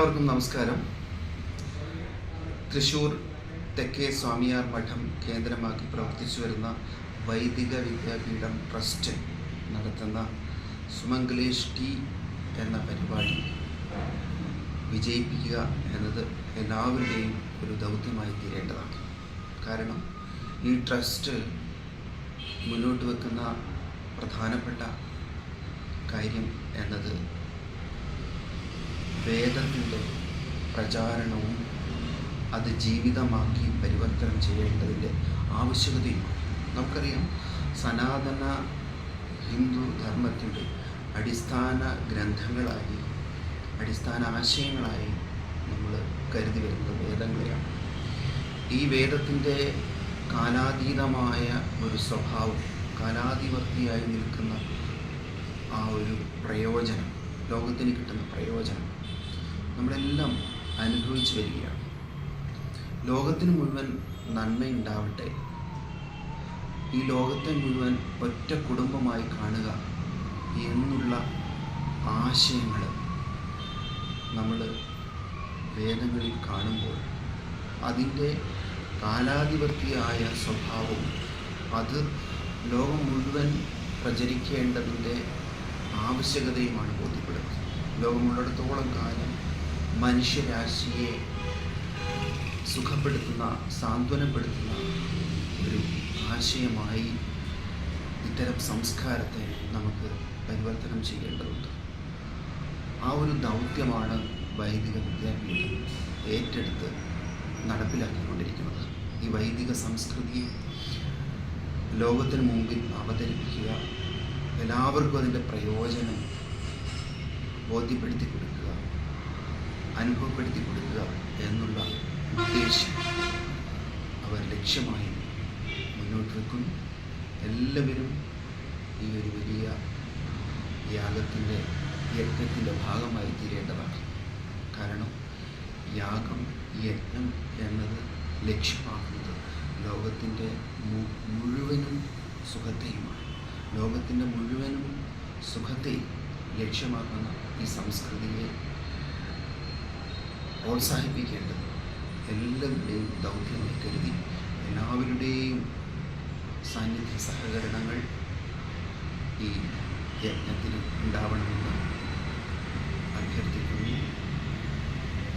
എല്ലാവർക്കും നമസ്കാരം. തൃശൂർ തെക്കേ സ്വാമിയാർ മഠം കേന്ദ്രമാക്കി പ്രവർത്തിച്ചു വരുന്ന വൈദിക വിദ്യാപീഠം ട്രസ്റ്റ് നടത്തുന്ന സുമംഗലേഷ് ടി എന്ന പരിപാടി വിജയിപ്പിക്കുക എന്നത് എല്ലാവരുടെയും ഒരു ദൗത്യമായി തീരേണ്ടതാണ്. കാരണം ഈ ട്രസ്റ്റ് മുന്നോട്ട് വെക്കുന്ന പ്രധാനപ്പെട്ട കാര്യം എന്നത് വേദത്തിന്റെ പ്രചാരണവും അത് ജീവിതമാക്കി പരിവർത്തനം ചെയ്യേണ്ടതിന്റെ ആവശ്യകതയുമാണ് നമുക്കറിയാം. സനാതന ഹിന്ദു ധർമ്മത്തിന്റെ അടിസ്ഥാന ഗ്രന്ഥങ്ങളായി അടിസ്ഥാന ആശയങ്ങളായി നമ്മൾ കരുതി വരുന്നത് വേദങ്ങളെയാണ്. ഈ വേദത്തിന്റെ കാലാതീതമായ ഒരു സ്വഭാവം കാലാതിവർത്തിയായി നിൽക്കുന്ന ആ ഒരു പ്രയോജനം ലോകത്തിന് കിട്ടുന്ന പ്രയോജനം നമ്മളെല്ലാം അനുഭവിച്ചു വരികയാണ്. ലോകത്തിന് മുഴുവൻ നന്മയുണ്ടാവട്ടെ ഈ ലോകത്തെ മുഴുവൻ ഒറ്റ കുടുംബമായി കാണുക എന്നുള്ള ആശയങ്ങൾ നമ്മൾ വേദങ്ങളിൽ കാണുമ്പോൾ അതിന്റെ കാലാധിപത്യമായ സ്വഭാവവും അത് ലോകം മുഴുവൻ പ്രചരിക്കേണ്ടതിന്റെ ആവശ്യകതയുമാണ് ബോധ്യപ്പെടുന്നത്. ലോകമുള്ളിടത്തോളം കാലം മനുഷ്യരാശിയെ സുഖപ്പെടുത്തുന്ന സാന്ത്വനപ്പെടുത്തുന്ന ഒരു ആശയമായി ഇത്തരം സംസ്കാരത്തെ നമുക്ക് പരിവർത്തനം ചെയ്യേണ്ടതുണ്ട്. ആ ഒരു ദൗത്യമാണ് വൈദിക വിദ്യാപീഠം ഏറ്റെടുത്ത് നടപ്പിലാക്കിക്കൊണ്ടിരിക്കുന്നത്. ഈ വൈദിക സംസ്കൃതിയെ ലോകത്തിന് മുമ്പിൽ അവതരിപ്പിക്കുക എല്ലാവർക്കും അതിന്റെ പ്രയോജനം ബോധ്യപ്പെടുത്തി കൊടുക്കുക അനുഭവപ്പെടുത്തി കൊടുക്കുക എന്നുള്ള ഉദ്ദേശം അവർ ലക്ഷ്യമായി മുന്നോട്ട് വെക്കുന്നു. എല്ലാവരും ഈ ഒരു വലിയ യാഗത്തിന്റെ യജ്ഞത്തിന്റെ ഭാഗമായി തീരേണ്ടതാണ്. കാരണം യാഗം യജ്ഞം എന്നത് ലക്ഷ്യമാക്കുന്നത് ലോകത്തിന്റെ മുഴുവനും സുഖത്തെയുമാണ്. ലോകത്തിന്റെ മുഴുവനും സുഖത്തെ ലക്ഷ്യമാക്കുന്ന ഈ സംസ്കൃതിയെ പ്രോത്സാഹിപ്പിക്കേണ്ടത്. എല്ലാവരുടെയും ദൗത്യമായി കരുതി എല്ലാവരുടെയും സാന്നിധ്യ സഹകരണങ്ങൾ ഈ യജ്ഞത്തിന് ഉണ്ടാവണമെന്ന് അഭ്യർത്ഥിക്കുന്നു.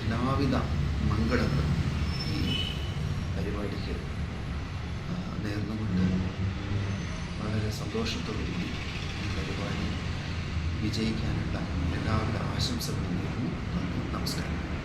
എല്ലാവിധ മംഗളങ്ങളും ഈ പരിപാടിക്ക് നേർന്നുകൊണ്ട് വളരെ സന്തോഷത്തോടുകൂടി ഈ പരിപാടി വിജയിക്കാനുള്ള എല്ലാവിധ ആശംസകളും നേരുന്നു. നന്ദി നമസ്കാരം.